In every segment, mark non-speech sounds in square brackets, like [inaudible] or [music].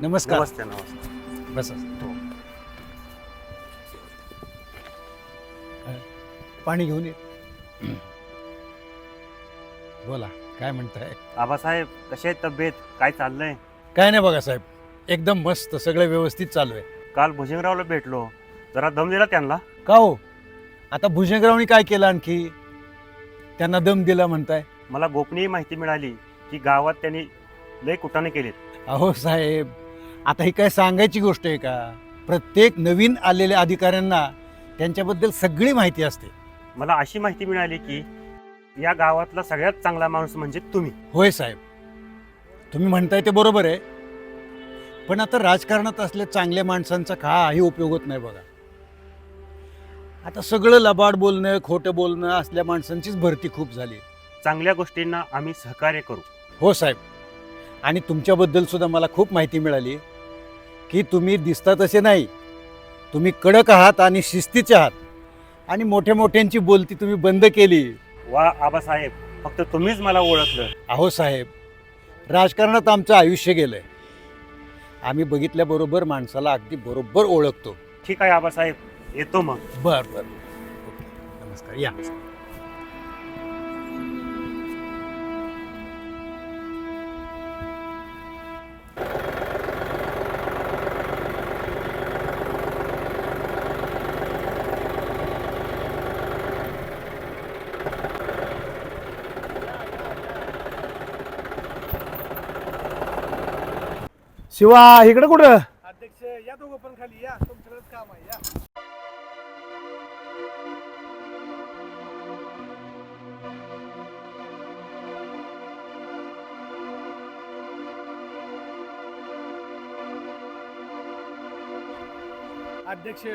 नमस्कार. नमस्ते नमस्ते. बस पाणी घेऊन ये. बोला काय म्हणताय? आबासाहेब कशी आहे तब्येत? काय चाललंय? काय नाही बघा साहेब एकदम मस्त सगळं व्यवस्थित चालू आहे. काल भुजंगरावला भेटलो. जरा दम दिला त्यांना? का हो? आता भुजंगरावनी काय केलं आणखी? त्यांना दम दिला म्हणताय. मला गोपनीय माहिती मिळाली की गावात त्यांनी लय कुटाने केलेत. अहो साहेब आता ही काय सांगायची गोष्ट आहे का? प्रत्येक नवीन आलेल्या अधिकाऱ्यांना त्यांच्याबद्दल सगळी माहिती असते. मला अशी माहिती मिळाली की या गावातला सगळ्यात चांगला माणूस म्हणजे तुम्ही. होय साहेब. तुम्ही म्हणताय ते बरोबर आहे. पण आता राजकारणात असल्या चांगल्या माणसांचा काही उपयोग होत नाही बघा. आता सगळं लबाड बोलणं खोटं बोलणं असल्या माणसांचीच भरती खूप झाली. चांगल्या गोष्टींना आम्ही सहकार्य करू. हो साहेब. आणि तुमच्याबद्दल सुद्धा मला खूप माहिती मिळाली. की तुम्ही दिसता तसे नाही. तुम्ही कडक आहात आणि शिस्तीचे आहात. आणि मोठ्या मोठ्यांची बोलती तुम्ही बंद केली. वा आबासाहेब फक्त तुम्हीच मला ओळखलं. अहो साहेब राजकारणात आमचं आयुष्य गेलंय. आम्ही बघितल्याबरोबर माणसाला अगदी बरोबर ओळखतो. ठीक आहे आबासाहेब. येतो मग. बर बर. नमस्कार. या. शिवा इकडे कुठं? अध्यक्ष या दोघं पण खाली या. तुमच्याकडेच काम आहे या. अध्यक्ष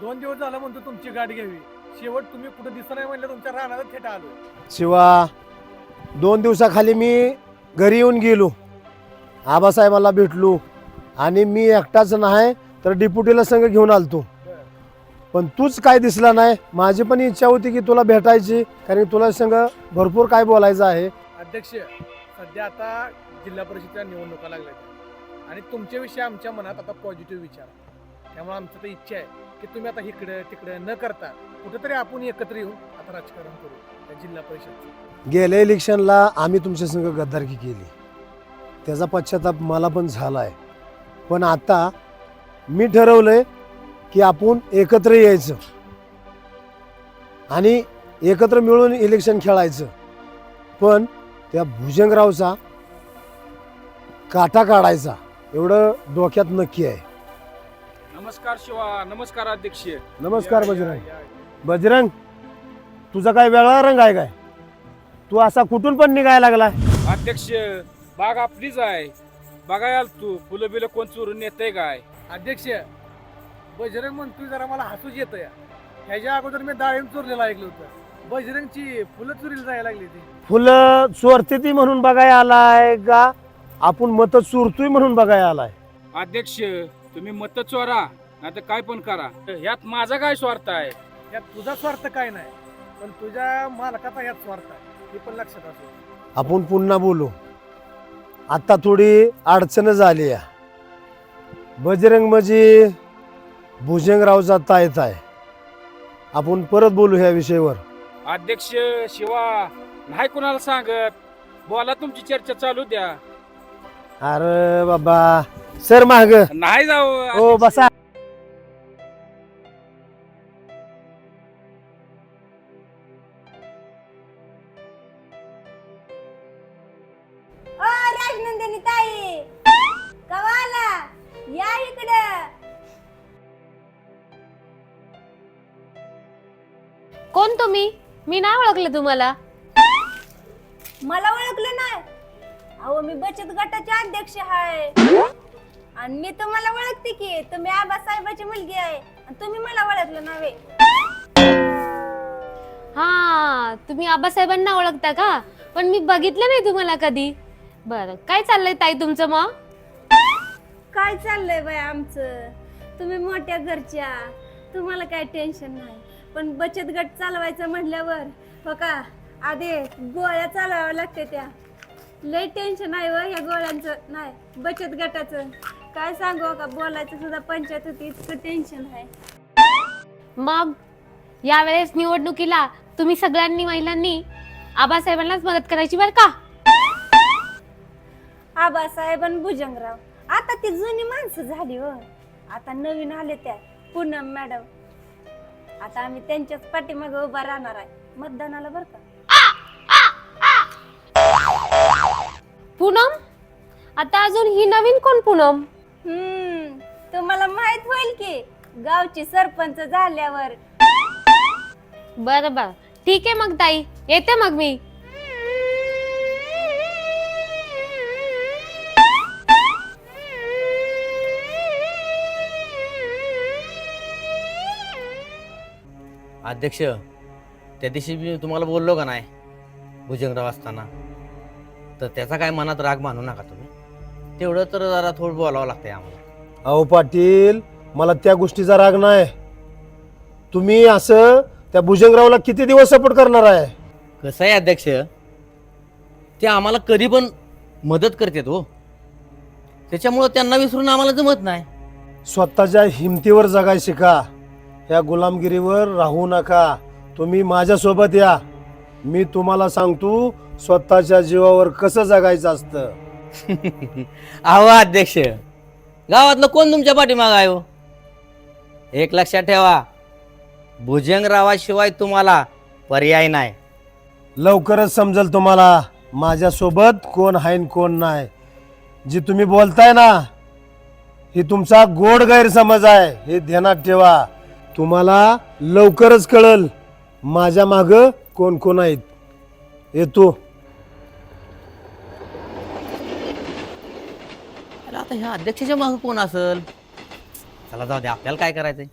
दोन दिवस झाला म्हणतो तुमची गाडी घ्यावी. शेवट तुम्ही कुठं दिसत नाही म्हणलं तुमच्या राहणार थेटा आलो शिवा दोन दिवसाखाली मी घरी येऊन गेलो. आबासाहेबाला भेटलो आणि मी एकटाच नाही तर डिप्युटीला संघ घेऊन आलतो. पण तूच काय दिसला नाही माझी पण इच्छा होती की तुला भेटायची कारण तुला संघ भरपूर काय बोलायचं आहे. अध्यक्ष सध्या आता जिल्हा परिषदेच्या निवडणुका लागल्या आणि तुमच्याविषयी आमच्या मनात आता पॉझिटिव्ह विचार. त्यामुळे आमचं तर इच्छा आहे की तुम्ही आता इकडे तिकडे न करता कुठेतरी आपण एकत्र येऊन आता राजकारण करू त्या जिल्हा परिषदचं. गेल्या इलेक्शनला आम्ही तुमच्या संघ गद्दारकी केली. त्याचा पश्चाताप मला पण झाला आहे पण आता मी ठरवलंय की आपण एकत्र यायचं. आणि एकत्र मिळून इलेक्शन खेळायचं. पण त्या भुजंगरावचा काटा काढायचा एवढं डोक्यात नक्की आहे. नमस्कार शिवा नमस्कार अध्यक्ष नमस्कार बजरंग. बजरंग तुझा काय वेगळा रंग आहे काय? तू असा कुठून पण निघायला लागला अध्यक्ष बाग आपलीच आहे. बघायला तू फुलं बिलं कोण चोरून नेतंय काय? अध्यक्ष बजरंग म्हणतोय जरा मला हसूच येतं या ह्याच्या अगोदर मी डाळिंब चोरलेलं ऐकलं होतं. बजरंगची फुलं चोरीला जायला लागली ती फुलं चोरते ती म्हणून बघायला आलाय का? आपण मत चोरतोय म्हणून बघायला आलाय अध्यक्ष तुम्ही मत चोरा नाही तर काय पण करा. ह्यात माझा काय स्वार्थ आहे? यात तुझा स्वार्थ काय नाही पण तुझ्या मालकाचा यात स्वार्थ आहे. हे पण लक्षात असू आपण पुन्हा बोलू. आता थोडी अडचण झाली आहे. बजरंग म्हणजे भुजंगरावचा तायत आहे आपण परत बोलू ह्या विषयावर. अध्यक्ष शिवा नाही कुणाला सांगत. बोला तुमची चर्चा चालू द्या. अरे बाबा सर माग. नाही जाऊ. हो बसा. कोण तुम्ही? मी नाही ओळखलं तुम्हाला. मला ओळखलं नाही. अहो मी बचत गटाचे अध्यक्ष आहे आणि मी तुम्हाला ओळखते की तुम्ही आबासाहेबाची मुलगी आहे. आणि तुम्ही मला ओळखलं नव्हे. हा तुम्ही आबासाहेबांना ओळखता का? पण मी बघितलं नाही तुम्हाला कधी. बरं काय चाललंय ताई तुमचं मग? काय चाललंय बाय आमचं? तुम्ही मोठ्या घरच्या. तुम्हाला काय टेन्शन नाही. पण बचत गट चालवायचं म्हटल्यावर हो का? आधी गोळ्या चालवाव्या लागते त्या. लय टेन्शन आहे व ह्या गोळ्यांचं. नाही बचत गटाचं. काय सांगू हो का? बोलायचं सुद्धा पंचायत होती इतकं टेन्शन आहे. मग यावेळेस निवडणुकीला तुम्ही सगळ्यांनी महिलांनी आबासाहेबांनाच मदत करायची बरं का? आबासाहेब आणि भुजंगराव. आता ती जुनी माणसं झाली हो आता नवीन आले त्या. पूनम मॅडम. आता आम्ही त्यांच्याच पाठीमागे उभा राहणार आहे. मतदानाला बरं का? पूनम? आता अजून ही नवीन कोण पूनम? हम्म तुम्हाला माहीत होईल की गावची सरपंच झाल्यावर. बरं बरं. ठीक आहे मग ताई. येते मग मी. अध्यक्ष त्या दिवशी मी तुम्हाला बोललो का नाही? भुजंगराव असताना. तर त्याचा काय मनात राग मानू नका तुम्ही. तेवढं तर जरा थोडं बोलावं लागतंय आम्हाला. अहो पाटील मला त्या गोष्टीचा राग नाही. तुम्ही असं त्या भुजंगरावला किती दिवस सपोर्ट करणार आहे? कसं आहे अध्यक्ष? ते आम्हाला कधी पण मदत करतात हो. त्याच्यामुळं त्यांना विसरून आम्हाला जमत नाही. स्वतःच्या हिमतीवर जगाय शिका या गुलामगिरीवर राहू नका. तुम्ही माझ्यासोबत या. मी तुम्हाला सांगतो स्वतःच्या जीवावर कसं जगायचं असतं. [laughs] अहो अध्यक्ष. गावातलं कोण तुमच्या पाठीमाग आहे हो? एक लक्षात ठेवा. भुजंगरावाशिवाय तुम्हाला पर्याय नाही. लवकरच समजेल तुम्हाला माझ्यासोबत कोण आहे न कोण नाही. जी तुम्ही बोलताय ना ही तुमचा गोड गैरसमज आहे हे ध्यानात ठेवा. तुम्हाला लवकरच कळल माझ्या माग कोण कोण आहेत. येतो. अरे आता ह्या अध्यक्षाच्या मागं कोण असल? चला जाऊ दे आपल्याला काय करायचंय?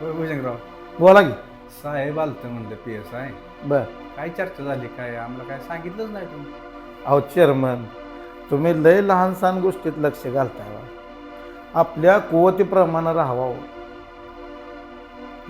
होय भुजंगराव. बोला की. साहेब आलतं म्हणलं पी एस आय. बर. काय चर्चा झाली काय? आम्हाला काय सांगितलंच नाही तुम्ही. अहो चेअरमन तुम्ही लय लहान सहान गोष्टीत लक्ष घालताय बा. आपल्या कुवतीप्रमाणे राहावं.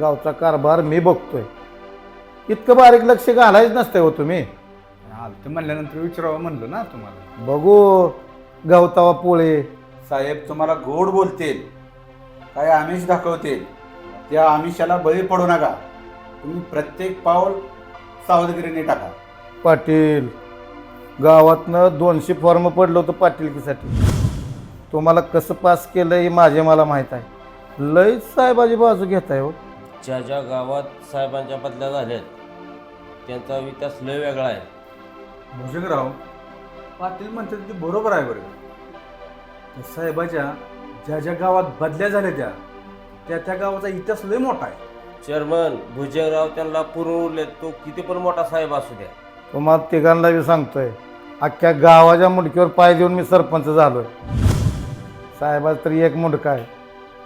गावचा कारभार मी बघतोय. इतकं बारीक लक्ष घालायच नसतंय हो तुम्ही. आलतं म्हणल्यानंतर विचारावं म्हणलं ना तुम्हाला. बघू गवतावा पोळे. साहेब तुम्हाला गोड बोलतील. काय आमिष दाखवतील. त्या आमिषाला बळी पडू नका. तुम्ही प्रत्येक पाऊल सावधगिरीने टाका. पाटील गावातनं दोनशे फॉर्म पडलं होतं पाटीलकीसाठी. तुम्हाला कसं पास केलं हे माझे मला माहीत आहे. लयच साहेबाची बाजू घेताय हो. ज्या ज्या गावात साहेबांच्या बदल्या झाल्यात त्यांचा विकास लय वेगळा आहे. भुजंगराव पाटील म्हणतात ते बरोबर आहे बरं. त्या साहेबाच्या ज्या ज्या गावात बदल्या झाल्या त्या त्या त्या गावाचा इतिहास लय मोठा आहे. चेअरमन भुजंगराव त्यांना पूर्ण उरले तो किती पण मोठा साहेब असू द्या. तुम्हाला तिघांना बी सांगतोय अख्ख्या गावाच्या मुंडकीवर पाय देऊन मी सरपंच झालोय. साहेबाच तरी एक मुंडका आहे.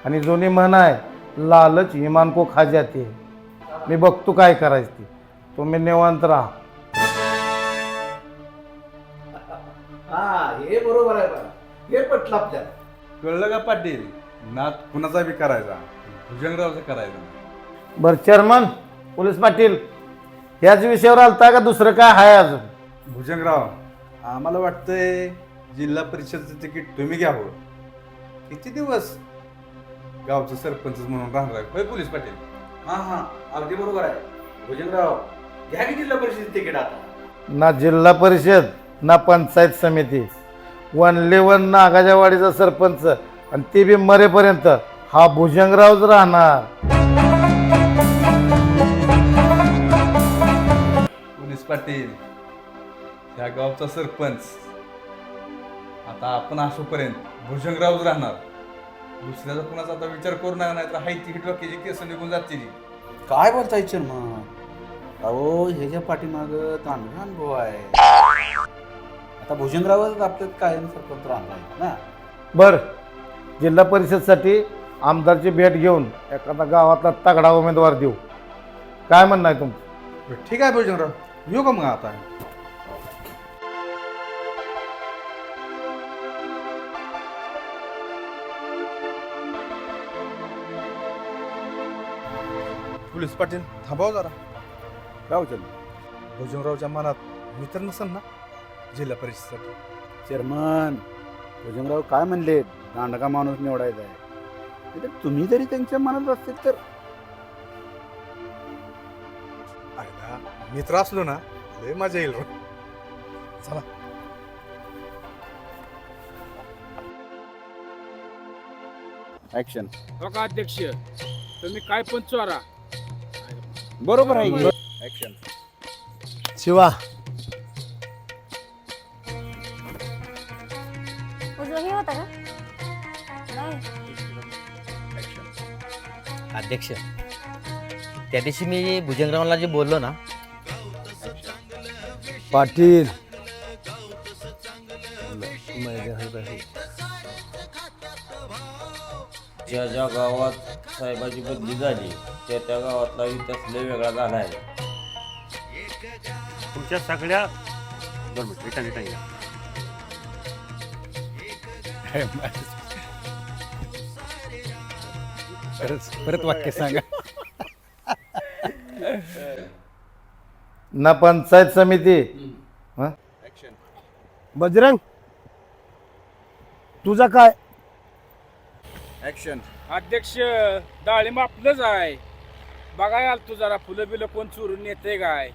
आणि जुनी म्हण आहे लालच इमान को खा जाते मी बघतो काय करायचं ते. तुम्ही निवांत राहा. हा हे बरोबर आहे बघा. हे पटलं आपल्याला. कळलं का पाटील? नात कुणाचा बी करायचा? भुजंगरावचा करायचा. बरं चेअरमन पोलीस पाटील ह्याच विषयावर आलता का दुसरं काय आहे अजून? भुजंगराव आम्हाला वाटतंय जिल्हा परिषदचं तिकीट तुम्ही घ्यावं किती दिवस गावचं सरपंच म्हणून राहणार आहे? होय पोलीस पाटील? हा हा. अगदी बरोबर आहे. भुजंगराव घ्या की जिल्हा परिषद तिकीट आता? ना जिल्हा परिषद ना पंचायत समिती. वनले वन नागाजावाडीचा सरपंच आणि ते बी मरेपर्यंत. हा भुजंगरावच राहणार. पोलीस पाटील ह्या गावचा सरपंच. आता आपण असोपर्यंत भुजंगरावच राहणार. दुसऱ्याचा कुणाचा आता विचार करू नका नाही तर हाय तिकीट डोक्याची केस निघून जातील. काय बोलताय चेअरमन? अहो ह्याच्या पाठीमाग चांगला अनुभव आहे. आता भुजंगरावच आपल्यात कायम सरपंच राहणार ना? बर. जिल्हा परिषदसाठी आमदारची भेट घेऊन एखादा गावातला तगडा उमेदवार देऊ. काय म्हणणं आहे तुमचं? ठीक आहे भुजंगराव. येऊ का मग आता? पोलीस पाटील थांबाव जरा. काय होतं भुजंगरावच्या मनात मित्र नसेल ना? जिल्हा परिषदेसाठी. चेअरमन भुजंगराव काय म्हणले? दांडगा माणूस निवडायचा आहे. नाहीतर तुम्ही जरी त्यांच्या मनात असतील तर. मित्र असलो ना लय मजा येईल राव. चला. ऍक्शन अध्यक्ष तुम्ही काय पण चोरा बरोबर आहे ऍक्शन शिवा. उजवा हे होता का? नाही. अध्यक्ष त्या दिवशी मी भुजंगरावला जे बोललो ना पाटील. ज्या ज्या गावात साहेबाची बदली झाली त्या त्या गावातला इतिहास लय वेगळा झाला आहे. तुमच्या सगळ्या दोन मिनिट रिटर्न रिटर्न या. परत परत वाक्य सांगा. ना पंचायत समिती. बजरंग तुझा काय? ऍक्शन अध्यक्ष डाळिंब आपलंच आहे. बघाय तू जरा फुलं बिलं कोण चोरून येते काय?